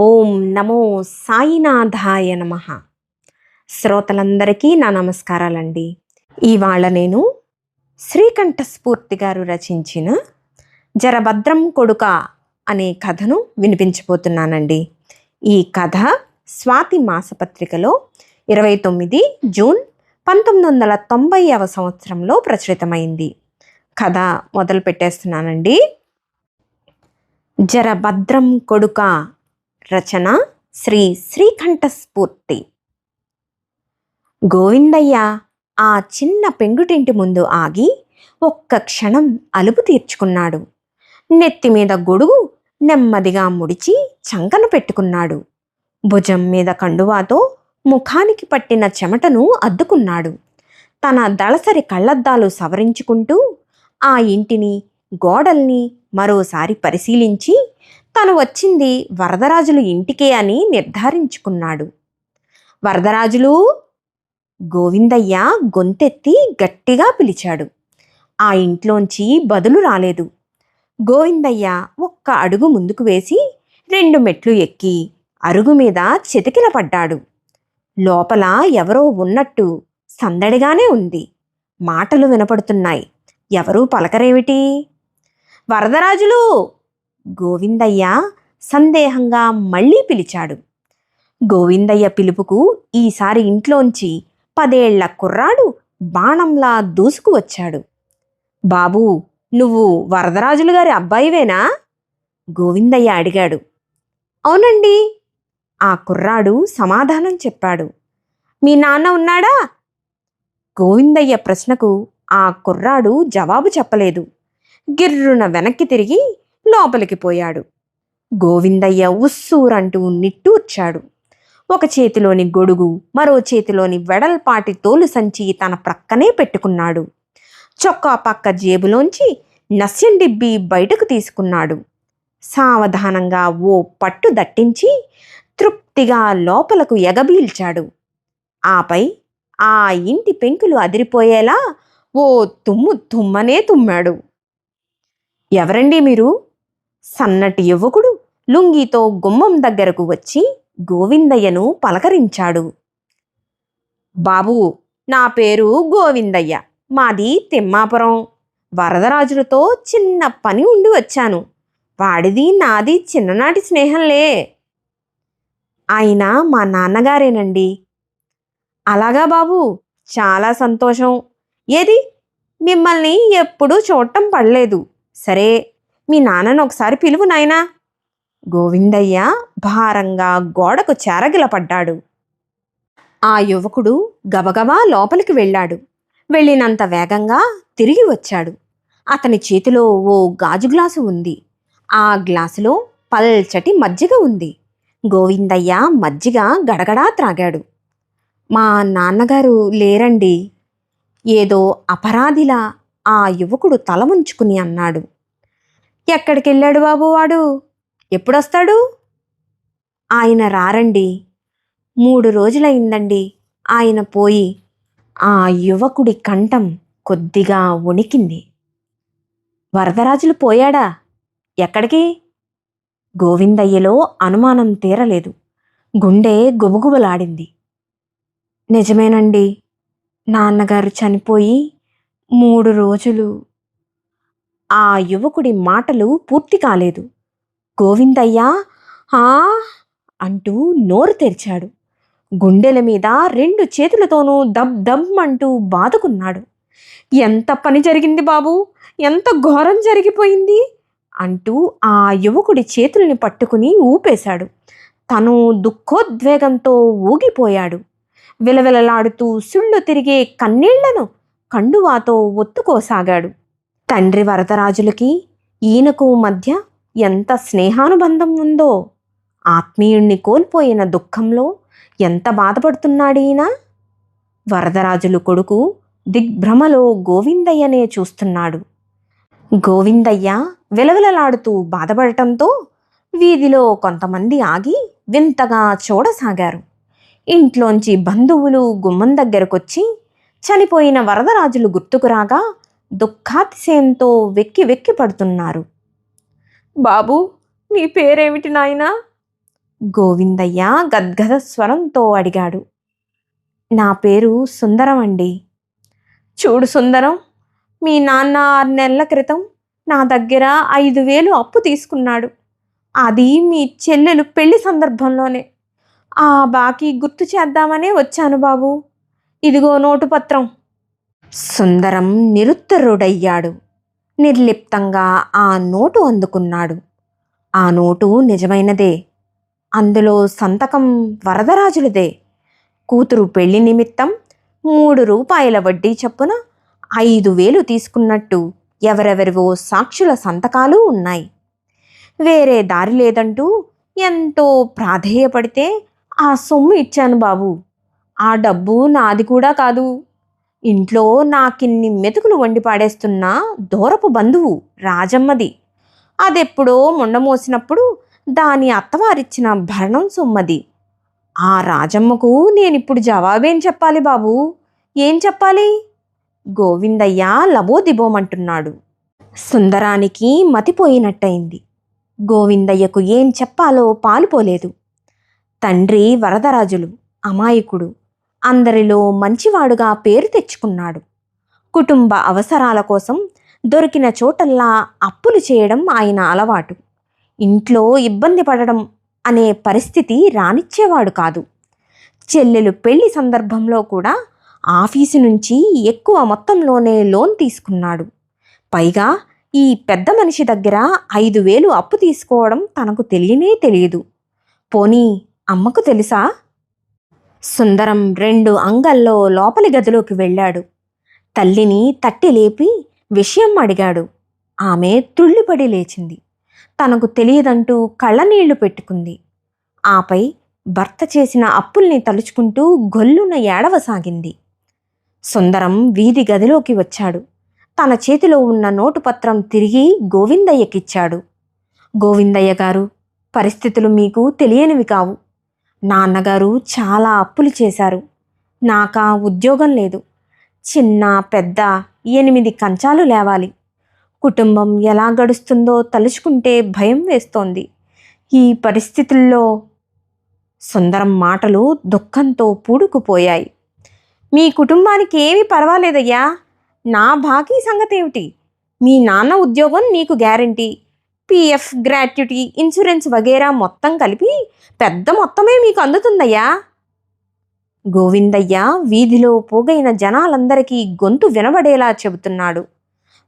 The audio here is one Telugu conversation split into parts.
ఓం నమో సాయినాథాయ నమ. శ్రోతలందరికీ నా నమస్కారాలండి. ఇవాళ నేను శ్రీకంఠ స్ఫూర్తి గారు రచించిన జరభద్రం కొడుక అనే కథను వినిపించబోతున్నానండి. ఈ కథ స్వాతి మాసపత్రికలో ఇరవై తొమ్మిది జూన్ పంతొమ్మిది వందల తొంభైవ సంవత్సరంలో ప్రచురితమైంది. కథ మొదలు పెట్టేస్తున్నానండి జరభద్రం కొడుక రచన శ్రీ శ్రీకంఠస్ఫూర్తి. గోవిందయ్య ఆ చిన్న పెంగుటింటి ముందు ఆగి ఒక్క క్షణం అలుపు తీర్చుకున్నాడు. నెత్తి మీద గొడుగు నెమ్మదిగా ముడిచి చంకన పెట్టుకున్నాడు. భుజం మీద కండువాతో ముఖానికి పట్టిన చెమటను అద్దుకున్నాడు. తన దళసరి కళ్ళద్దాలు సవరించుకుంటూ ఆ ఇంటిని గోడల్ని మరోసారి పరిశీలించి తను వచ్చింది వరదరాజులు ఇంటికే అని నిర్ధారించుకున్నాడు. వరదరాజులు గోవిందయ్య గొంతెత్తి గట్టిగా పిలిచాడు. ఆ ఇంట్లోంచి బదులు రాలేదు. గోవిందయ్య ఒక్క అడుగు ముందుకు వేసి రెండు మెట్లు ఎక్కి అరుగు మీద చితికిల పడ్డాడు. లోపల ఎవరో ఉన్నట్టు సందడిగానే ఉంది. మాటలు వినపడుతున్నాయి. ఎవరూ పలకరేమిటి? వరదరాజులు! గోవిందయ్య సందేహంగా మళ్ళీ పిలిచాడు. గోవిందయ్య పిలుపుకు ఈసారి ఇంట్లోంచి పదేళ్ళ కుర్రాడు బాణంలా దూసుకు వచ్చాడు. బాబూ నువ్వు వరదరాజులు గారి అబ్బాయివేనా? గోవిందయ్య అడిగాడు. అవునండి ఆ కుర్రాడు సమాధానం చెప్పాడు. మీ నాన్న ఉన్నాడా? గోవిందయ్య ప్రశ్నకు ఆ కుర్రాడు జవాబు చెప్పలేదు. గిర్రున వెనక్కి తిరిగి లోపలికి పోయాడు. గోవిందయ్య ఉస్సూరంటూ నిట్టూర్చాడు ఒక చేతిలోని గొడుగు మరో చేతిలోని వెడల్పాటి తోలు సంచి తన ప్రక్కనే పెట్టుకున్నాడు. చొక్కా పక్క జేబులోంచి నస్యం డిబ్బి బయటకు తీసుకున్నాడు. సావధానంగా ఓ పట్టు దట్టించి తృప్తిగా లోపలకు ఎగబీల్చాడు. ఆపై ఆ ఇంటి పెంకులు అదిరిపోయేలా ఓ తుమ్ము తుమ్మనే తుమ్మాడు. ఎవరండి మీరు? సన్నటి యువకుడు లుంగీతో గుమ్మం దగ్గరకు వచ్చి గోవిందయ్యను పలకరించాడు. బాబు నా పేరు గోవిందయ్య. మాది తిమ్మాపురం. వరదరాజులతో చిన్న పని ఉండి వచ్చాను. వాడిది నాది చిన్ననాటి స్నేహంలే. ఆయన మా నాన్నగారేనండి. అలాగా బాబు చాలా సంతోషం. ఏది? మిమ్మల్ని ఎప్పుడూ చూడటం పడలేదు. సరే మీ నాన్నను ఒకసారి పిలువు నాయనా. గోవిందయ్య భారంగా గోడకు చెరగిలపడ్డాడు. ఆ యువకుడు గబగబా లోపలికి వెళ్ళాడు. వెళ్ళినంత వేగంగా తిరిగి వచ్చాడు. అతని చేతిలో ఓ గాజు గ్లాసు ఉంది. ఆ గ్లాసులో పల్చటి మజ్జిగ ఉంది. గోవిందయ్య మజ్జిగ గడగడా త్రాగాడు. మా నాన్నగారు లేరండి. ఏదో అపరాధిలా ఆ యువకుడు తల ఉంచుకుని అన్నాడు. ఎక్కడికెళ్ళాడు బాబు వాడు? ఎప్పుడొస్తాడు? ఆయన రారండి. మూడు రోజులైందండి ఆయన పోయి ఆ యువకుడి కంఠం కొద్దిగా వణికింది. వరదరాజులు పోయాడా? ఎక్కడికి? గోవిందయ్యలో అనుమానం తీరలేదు. గుండె గుబగుబలాడింది. నిజమేనండి. నాన్నగారు చనిపోయి మూడు రోజులు ఆ యువకుడి మాటలు పూర్తి కాలేదు. గోవిందయ్య ఆ? అంటూ నోరు తెరిచాడు. గుండెల మీద రెండు చేతులతోనూ దబ్ దబ్ అంటూ బాదుకున్నాడు. ఎంత పని జరిగింది బాబు? ఎంత ఘోరం జరిగిపోయింది? అంటూ ఆ యువకుడి చేతుల్ని పట్టుకుని ఊపేశాడు. తను దుఃఖోద్వేగంతో ఊగిపోయాడు. విలవిలలాడుతూ సుళ్ళు తిరిగే కన్నీళ్ళను కండువాతో ఒత్తుకోసాగాడు. తండ్రి వరదరాజులకి ఈయనకు మధ్య ఎంత స్నేహానుబంధం ఉందో ఆత్మీయుణ్ణి కోల్పోయిన దుఃఖంలో ఎంత బాధపడుతున్నాడు ఈయన? వరదరాజులు కొడుకు దిగ్భ్రమలో గోవిందయ్యనే చూస్తున్నాడు. గోవిందయ్య విలవిలలాడుతూ బాధపడటంతో వీధిలో కొంతమంది ఆగి వింతగా చూడసాగారు. ఇంట్లోంచి బంధువులు గుమ్మం దగ్గరకొచ్చి చనిపోయిన వరదరాజులు గుర్తుకురాగా దుఃఖాతిశయంతో వెక్కి వెక్కి పడుతున్నారు. బాబు నీ పేరేమిటి నాయనా? గోవిందయ్య గద్గద స్వరంతో అడిగాడు. నా పేరు సుందరం అండి. చూడు సుందరం మీ నాన్న ఆరు నెలల క్రితం నా దగ్గర ఐదు వేలు అప్పు తీసుకున్నాడు. అది మీ చెల్లెలు పెళ్ళి సందర్భంలోనే. ఆ బాకీ గుర్తు చేద్దామనే వచ్చాను బాబు. ఇదిగో నోటు పత్రం సుందరం నిరుత్తరుడయ్యాడు. నిర్లిప్తంగా ఆ నోటు అందుకున్నాడు. ఆ నోటు నిజమైనదే. అందులో సంతకం వరదరాజులదే. కూతురు పెళ్ళి నిమిత్తం మూడు రూపాయల వడ్డీ చొప్పున ఐదు వేలు తీసుకున్నట్టు ఎవరెవరివో సాక్షుల సంతకాలు ఉన్నాయి. వేరే దారి లేదంటూ ఎంతో ప్రాధేయపడితే ఆ సొమ్ము ఇచ్చాను బాబు. ఆ డబ్బు నాది కూడా కాదు. ఇంట్లో నాకిన్ని మెతుకులు వండి పాడేస్తున్న దూరపు బంధువు రాజమ్మది. అదెప్పుడో ముండమోసినప్పుడు దాని అత్తవారిచ్చిన భరణం సొమ్మది. ఆ రాజమ్మకు నేనిప్పుడు జవాబేం చెప్పాలి బాబు? ఏం చెప్పాలి? గోవిందయ్య లబోదిబోమంటున్నాడు. సుందరానికి మతిపోయినట్టయింది. గోవిందయ్యకు ఏం చెప్పాలో పాలుపోలేదు. తండ్రి వరదరాజులు అమాయకుడు అందరిలో మంచివాడుగా పేరు తెచ్చుకున్నాడు. కుటుంబ అవసరాల కోసం దొరికిన చోటల్లా అప్పులు చేయడం ఆయన అలవాటు. ఇంట్లో ఇబ్బంది పడడం అనే పరిస్థితి రానిచ్చేవాడు కాదు. చెల్లెలు పెళ్ళి సందర్భంలో కూడా ఆఫీసు నుంచి ఎక్కువ మొత్తంలోనే లోన్ తీసుకున్నాడు. పైగా ఈ పెద్ద మనిషి దగ్గర ఐదు వేలు అప్పు తీసుకోవడం తనకు తెలియనే తెలియదు. పోనీ అమ్మకు తెలుసా? సుందరం రెండు అంగల్లో లోపలి గదిలోకి వెళ్ళాడు. తల్లిని తట్టి లేపి విషయం అడిగాడు. ఆమె తుళ్ళిపడి లేచింది. తనకు తెలియదంటూ కళ్ళనీళ్ళు పెట్టుకుంది. ఆపై భర్త చేసిన అప్పుల్ని తలుచుకుంటూ గొల్లున ఏడవసాగింది. సుందరం వీధి గదిలోకి వచ్చాడు. తన చేతిలో ఉన్న నోటు పత్రం తిరిగి గోవిందయ్యకిచ్చాడు. గోవిందయ్య గారు పరిస్థితులు మీకు తెలియనివి కావు. నాన్నగారు చాలా అప్పులు చేశారు. నాకా ఉద్యోగం లేదు. చిన్న పెద్ద ఎనిమిది కంచాలు లేవాలి. కుటుంబం ఎలా గడుస్తుందో తలుచుకుంటే భయం వేస్తోంది. ఈ పరిస్థితుల్లో సుందరం మాటలు దుఃఖంతో పూడుకుపోయాయి. మీ కుటుంబానికి ఏమీ పర్వాలేదయ్యా. నా బాకీ సంగతి ఏమిటి మీ నాన్న ఉద్యోగం నీకు గ్యారంటీ. పిఎఫ్ గ్రాట్యుటీ ఇన్సూరెన్స్ వగేరా మొత్తం కలిపి పెద్ద మొత్తమే మీకు అందుతుందయ్యా. గోవిందయ్య వీధిలో పోగైన జనాలందరికీ గొంతు వినబడేలా చెబుతున్నాడు.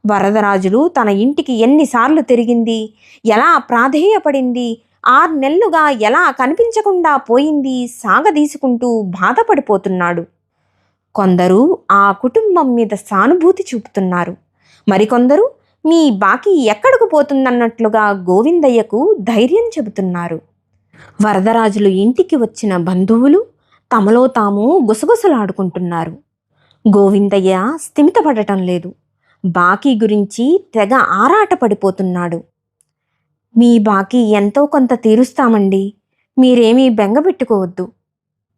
వరదరాజులు తన ఇంటికి ఎన్నిసార్లు తిరిగింది ఎలా ప్రాధేయపడింది ఆరు నెలలుగా ఎలా కనిపించకుండా పోయింది సాగదీసుకుంటూ బాధపడిపోతున్నాడు. కొందరు ఆ కుటుంబం మీద సానుభూతి చూపుతున్నారు. మరికొందరు మీ బాకీ ఎక్కడకు పోతుందన్నట్లుగా గోవిందయ్యకు ధైర్యం చెబుతున్నారు. వరదరాజులు ఇంటికి వచ్చిన బంధువులు తమలో తాము గుసగుసలాడుకుంటున్నారు. గోవిందయ్య స్థిమితపడటం లేదు. బాకీ గురించి తెగ ఆరాటపడిపోతున్నాడు. మీ బాకీ ఎంతో కొంత తీరుస్తామండి. మీరేమీ బెంగపెట్టుకోవద్దు.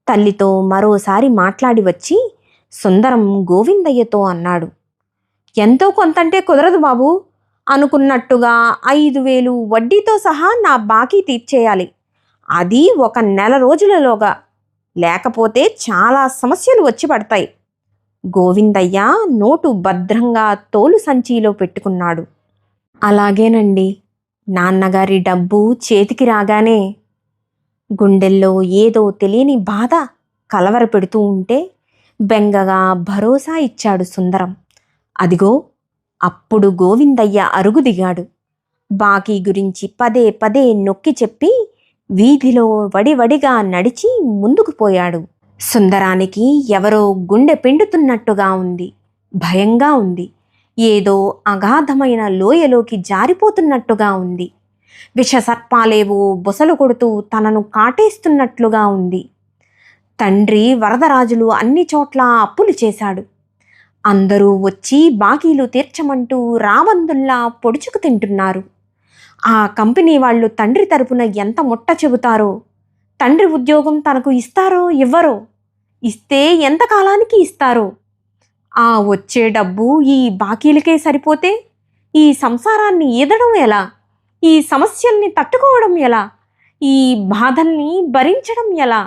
తల్లితో మరోసారి మాట్లాడి వచ్చి సుందరం గోవిందయ్యతో అన్నాడు. ఎంతో కొంతంటే కుదరదు బాబు. అనుకున్నట్టుగా ఐదు వేలు వడ్డీతో సహా నా బాకీ తీర్చేయాలి. అది ఒక నెల రోజులలోగా. లేకపోతే చాలా సమస్యలు వచ్చి పడతాయి. గోవిందయ్య నోటు భద్రంగా తోలు సంచిలో పెట్టుకున్నాడు. అలాగేనండి. నాన్నగారి డబ్బు చేతికి రాగానే గుండెల్లో ఏదో తెలియని బాధ కలవరపెడుతూ ఉంటే బెంగగా భరోసా ఇచ్చాడు సుందరం. అదిగో అప్పుడు గోవిందయ్య అరుగు దిగాడు బాకీ గురించి పదే పదే నొక్కి చెప్పి వీధిలో వడివడిగా నడిచి ముందుకు పోయాడు. సుందరానికి ఎవరో గుండె పిండుతున్నట్టుగా ఉంది. భయంగా ఉంది. ఏదో అగాధమైన లోయలోకి జారిపోతున్నట్టుగా ఉంది. విషసర్పాలేవో బొసలు కొడుతూ తనను కాటేస్తున్నట్లుగా ఉంది. తండ్రి వరదరాజులు అన్ని చోట్ల అప్పులు చేశాడు. అందరూ వచ్చి బాకీలు తీర్చమంటూ రామందుల్లా పొడుచుకు తింటున్నారు. ఆ కంపెనీ వాళ్ళు తండ్రి తరపున ఎంత ముట్ట చెబుతారో తండ్రి ఉద్యోగం తనకు ఇస్తారో ఇవ్వరో ఇస్తే ఎంత కాలానికి ఇస్తారో. ఆ వచ్చే డబ్బు ఈ బాకీలకే సరిపోతే ఈ సంసారాన్ని ఈదడం ఎలా? ఈ సమస్యల్ని తట్టుకోవడం ఎలా? ఈ బాధల్ని భరించడం ఎలా?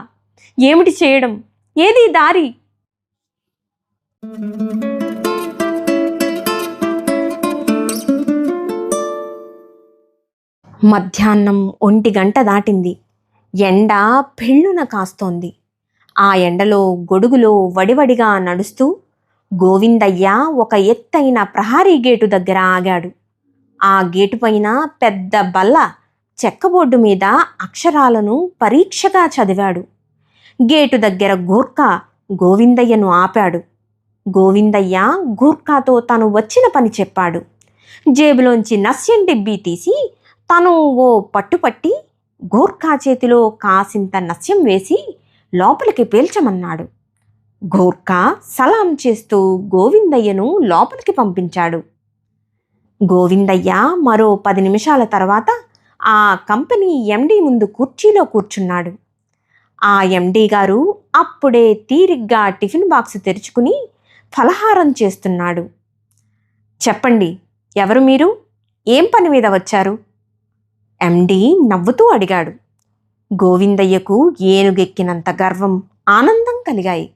ఏమిటి చేయడం? ఏది దారి? మధ్యాహ్నం ఒంటి గంట దాటింది. ఎండ పెళ్ళున కాస్తోంది. ఆ ఎండలో గొడుగులో వడివడిగా నడుస్తూ గోవిందయ్య ఒక ఎత్తైన ప్రహారీ గేటు దగ్గర ఆగాడు. ఆ గేటు పైన పెద్ద బల్ల చెక్కబోర్డు మీద అక్షరాలను పరీక్షగా చదివాడు. గేటు దగ్గర గూర్ఖా గోవిందయ్యను ఆపాడు. గోవిందయ్య గూర్ఖాతో తను వచ్చిన పని చెప్పాడు. జేబులోంచి నస్యం డిబ్బీ తీసి తను ఓ పట్టుపట్టి గోర్ఖా చేతిలో కాసింత నస్యం వేసి లోపలికి పీల్చమన్నాడు. గోర్ఖా సలాం చేస్తూ గోవిందయ్యను లోపలికి పంపించాడు. గోవిందయ్య మరో పది నిమిషాల తర్వాత ఆ కంపెనీ ఎండీ ముందు కుర్చీలో కూర్చున్నాడు. ఆ ఎండీ గారు అప్పుడే తీరిగ్గా టిఫిన్ బాక్స్ తెరుచుకుని ఫలహారం చేస్తున్నాడు. చెప్పండి ఎవరు మీరు? ఏం పని మీద వచ్చారు? ఎండి నవ్వుతూ అడిగాడు. గోవిందయ్యకు ఏనుగెక్కినంత గర్వం ఆనందం కలిగాయి.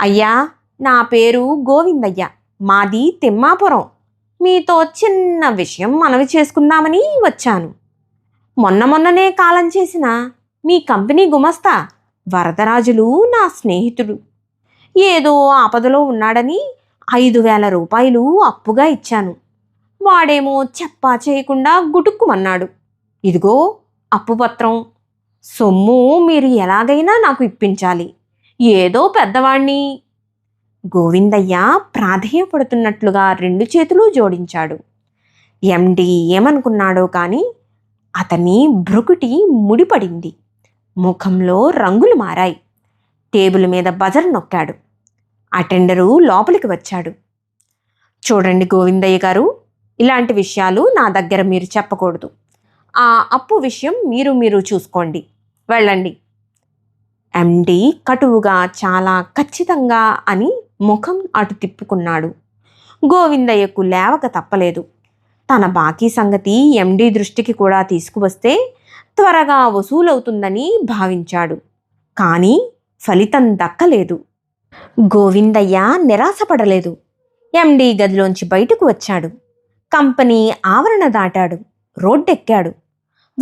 అయ్యా నా పేరు గోవిందయ్య. మాది తిమ్మాపురం. మీతో చిన్న విషయం మనవి చేసుకుందామని వచ్చాను. మొన్న మొన్ననే కాలం చేసిన మీ కంపెనీ గుమస్తా వరదరాజులు నా స్నేహితుడు. ఏదో ఆపదలో ఉన్నాడని ఐదు వేల రూపాయలు అప్పుగా ఇచ్చాను. వాడేమో చెప్పా చేయకుండా గుటుక్కుమన్నాడు. ఇదిగో అప్పుపత్రం సొమ్ము మీరు ఎలాగైనా నాకు ఇప్పించాలి. ఏదో పెద్దవాణ్ణి. గోవిందయ్య ప్రాధేయపడుతున్నట్లుగా రెండు చేతులు జోడించాడు. ఎండి ఏమనుకున్నాడో కానీ అతని బ్రుకుటి ముడిపడింది. ముఖంలో రంగులు మారాయి. టేబుల్ మీద బజర్ నొక్కాడు. అటెండరు లోపలికి వచ్చాడు. చూడండి గోవిందయ్య గారు ఇలాంటి విషయాలు నా దగ్గర మీరు చెప్పకూడదు. ఆ అప్పు విషయం మీరు మీరు చూసుకోండి. వెళ్ళండి. ఎండి కటువుగా చాలా ఖచ్చితంగా అని ముఖం అటు తిప్పుకున్నాడు. గోవిందయ్యకు లేవక తప్పలేదు. తన బాకీ సంగతి ఎండి దృష్టికి కూడా తీసుకువస్తే త్వరగా వసూలవుతుందని భావించాడు. కానీ ఫలితం దక్కలేదు. గోవిందయ్య నిరాశపడలేదు. ఎండి గదిలోంచి బయటకు వచ్చాడు. కంపెనీ ఆవరణ దాటాడు రోడ్డెక్కాడు.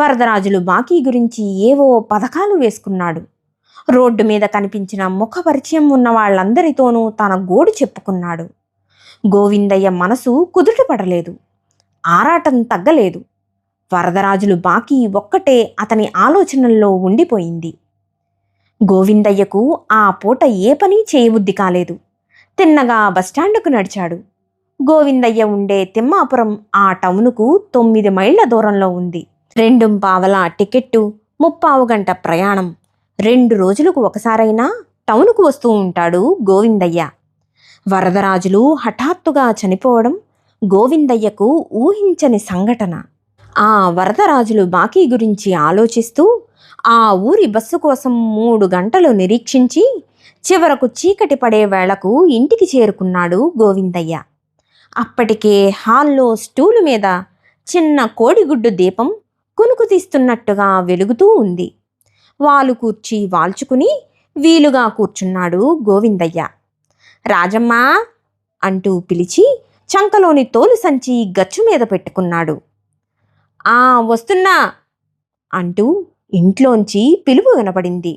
వరదరాజులు బాకీ గురించి ఏవో పథకాలు వేసుకున్నాడు. రోడ్డు మీద కనిపించిన ముఖ పరిచయం ఉన్న వాళ్ళందరితోనూ తన గోడు చెప్పుకున్నాడు. గోవిందయ్య మనసు కుదుటపడలేదు ఆరాటం తగ్గలేదు. వరదరాజులు బాకీ ఒక్కటే అతని ఆలోచనల్లో ఉండిపోయింది. గోవిందయ్యకు ఆ పూట ఏ పని చేయబుద్ధి కాలేదు. తిన్నగా బస్టాండుకు నడిచాడు. గోవిందయ్య ఉండే తిమ్మాపురం ఆ టౌనుకు తొమ్మిది మైళ్ళ దూరంలో ఉంది. రెండు పావల టికెట్టు ముప్పావు గంట ప్రయాణం. రెండు రోజులకు ఒకసారైనా టౌనుకు వస్తూ ఉంటాడు గోవిందయ్య. వరదరాజులు హఠాత్తుగా చనిపోవడం గోవిందయ్యకు ఊహించని సంఘటన. ఆ వరదరాజులు బాకీ గురించి ఆలోచిస్తూ ఆ ఊరి బస్సు కోసం మూడు గంటలు నిరీక్షించి చివరకు చీకటి పడే వేళకు ఇంటికి చేరుకున్నాడు గోవిందయ్య. అప్పటికే హాల్లో స్టూలు మీద చిన్న కోడిగుడ్డు దీపం కునుకు తీస్తున్నట్టుగా వెలుగుతూ ఉంది. వాలు కూర్చి వాల్చుకుని వీలుగా కూర్చున్నాడు గోవిందయ్య. రాజమ్మ! అంటూ పిలిచి చంకలోని తోలు సంచి గచ్చు మీద పెట్టుకున్నాడు. ఆ వస్తున్నా! అంటూ ఇంట్లోంచి పిలుపు వినపడింది.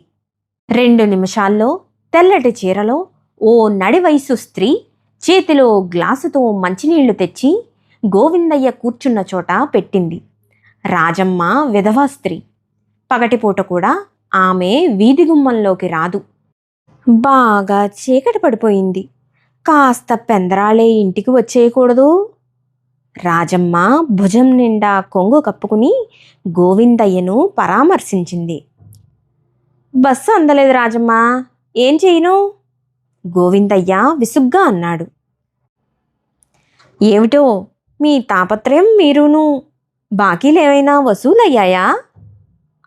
రెండు నిమిషాల్లో తెల్లటి చీరలో ఓ నడి వయసు స్త్రీ చేతిలో గ్లాసుతో మంచినీళ్ళు తెచ్చి గోవిందయ్య కూర్చున్న చోట పెట్టింది. రాజమ్మ విధవా స్త్రీ. పగటిపూట కూడా ఆమె వీధి గుమ్మంలోకి రాదు. బాగా చీకటి పడిపోయింది. కాస్త పెందరాళే ఇంటికి వచ్చేయకూడదు. రాజమ్మ భుజం నిండా కొంగు కప్పుకుని గోవిందయ్యను పరామర్శించింది. బస్సు అందలేదు రాజమ్మ. ఏం చేయను? గోవిందయ్య విసుగ్గా అన్నాడు. ఏమిటో? మీ తాపత్రయం మీరును. బాకీలేమైనా వసూలయ్యాయా?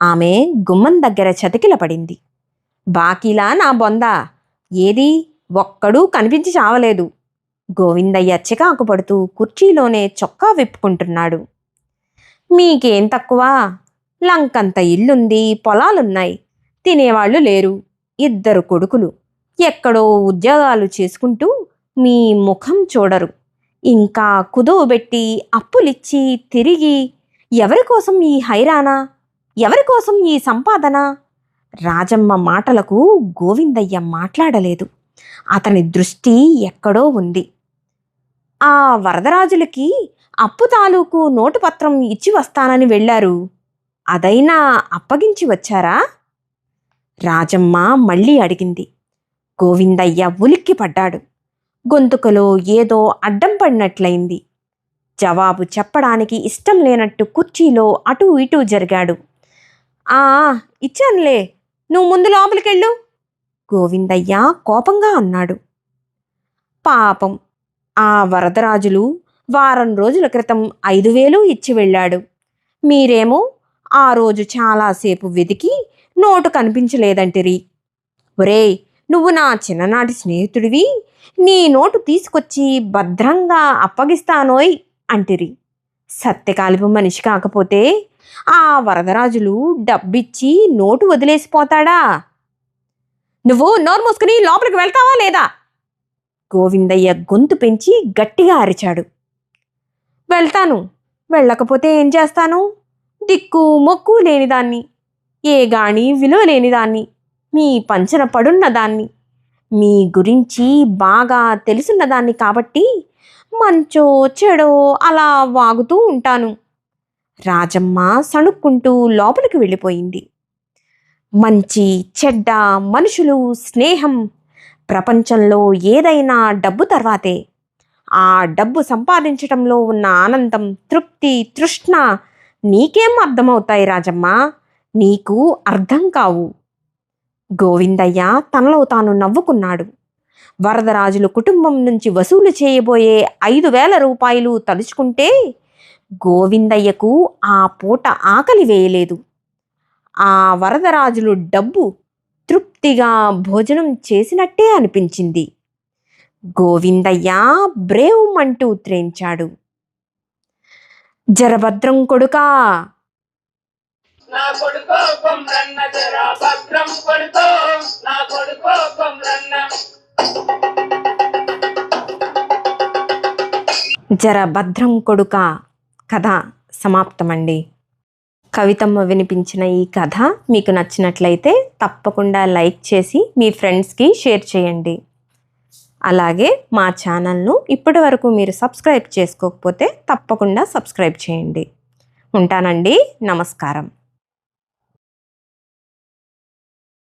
ఆమె గుమ్మం దగ్గర చతికిల పడింది. బాకీలా నా బొంద. ఏది? ఒక్కడూ కనిపించి చావలేదు. గోవిందయ్య చికాకు పడుతూ కుర్చీలోనే చొక్కా విప్పుకుంటున్నాడు. మీకేం తక్కువ? లంకంత ఇల్లుంది పొలాలున్నాయి. తినేవాళ్ళు లేరు. ఇద్దరు కొడుకులు. ఎక్కడో ఉద్యోగాలు చేసుకుంటూ మీ ముఖం చూడరు. ఇంకా కుదువబెట్టి అప్పులిచ్చి తిరిగి ఎవరి కోసం ఈ హైరానా? ఎవరి కోసం ఈ సంపాదన? రాజమ్మ మాటలకు గోవిందయ్య మాట్లాడలేదు. అతని దృష్టి ఎక్కడో ఉంది. ఆ వరదరాజులకి అప్పు తాలూకు నోటుపత్రం ఇచ్చి వస్తానని వెళ్ళారు. అదైనా అప్పగించి వచ్చారా? రాజమ్మ మళ్ళీ అడిగింది. గోవిందయ్య ఉలిక్కి పడ్డాడు గొంతుకలో ఏదో అడ్డం పడినట్లయింది. జవాబు చెప్పడానికి ఇష్టం లేనట్టు కుర్చీలో అటూ ఇటూ జరిగాడు. ఆ ఇచ్చానులే. నువ్వు ముందు లోపలికెళ్ళు. గోవిందయ్య కోపంగా అన్నాడు. పాపం ఆ వరదరాజులు వారం రోజుల క్రితం ఐదు వేలు ఇచ్చి వెళ్ళాడు. మీరేమో ఆ రోజు చాలాసేపు వెతికి నోటు కనిపించలేదంటిరి. ఒరేయ్ నువ్వు నా చిన్ననాటి స్నేహితుడివి. నీ నోటు తీసుకొచ్చి భద్రంగా అప్పగిస్తానోయ్ అంటిరి. సత్యకాలిపు మనిషి కాకపోతే ఆ వరదరాజులు డబ్బిచ్చి నోటు వదిలేసిపోతాడా? నువ్వు నోరు మూసుకుని లోపలికి వెళ్తావా లేదా? గోవిందయ్య గొంతు పెంచి గట్టిగా అరిచాడు. వెళ్తాను. వెళ్ళకపోతే ఏం చేస్తాను? దిక్కు మొక్కు లేనిదాన్ని. ఏ గాని విలువ లేనిదాన్ని. మీ పంచన పడున్న దాన్ని. మీ గురించి బాగా తెలుసున్నదాన్ని కాబట్టి మంచో చెడో అలా వాగుతూ ఉంటాను. రాజమ్మ సణుక్కుంటూ లోపలికి వెళ్ళిపోయింది. మంచి చెడ్డ మనుషులు స్నేహం ప్రపంచంలో ఏదైనా డబ్బు తర్వాతే. ఆ డబ్బు సంపాదించడంలో ఉన్న ఆనందం తృప్తి తృష్ణ నీకేం అర్థమవుతాయి రాజమ్మ? నీకు అర్థం కావు. గోవిందయ్య తనలో తాను నవ్వుకున్నాడు. వరదరాజుల కుటుంబం నుంచి వసూలు చేయబోయే ఐదు వేల రూపాయలు తలుచుకుంటే గోవిందయ్యకు ఆ పూట ఆకలి వేయలేదు. ఆ వరదరాజులు డబ్బు తృప్తిగా భోజనం చేసినట్టే అనిపించింది. గోవిందయ్య బ్రేవ్ అంటూ త్రేంచాడు. జరభద్రం కొడుకా! నా కొడుకో కొమ్రన్న జర భద్రం కొడుకో నా కొడుకో కొమ్రన్న జర భద్రం కొడుక కథ సమాప్తమండి. కవితమ్మ వినిపించిన ఈ కథ మీకు నచ్చినట్లయితే తప్పకుండా లైక్ చేసి మీ ఫ్రెండ్స్కి షేర్ చేయండి. అలాగే మా ఛానల్ను ఇప్పటి వరకు మీరు సబ్స్క్రైబ్ చేసుకోకపోతే తప్పకుండా సబ్స్క్రైబ్ చేయండి. ఉంటానండి నమస్కారం.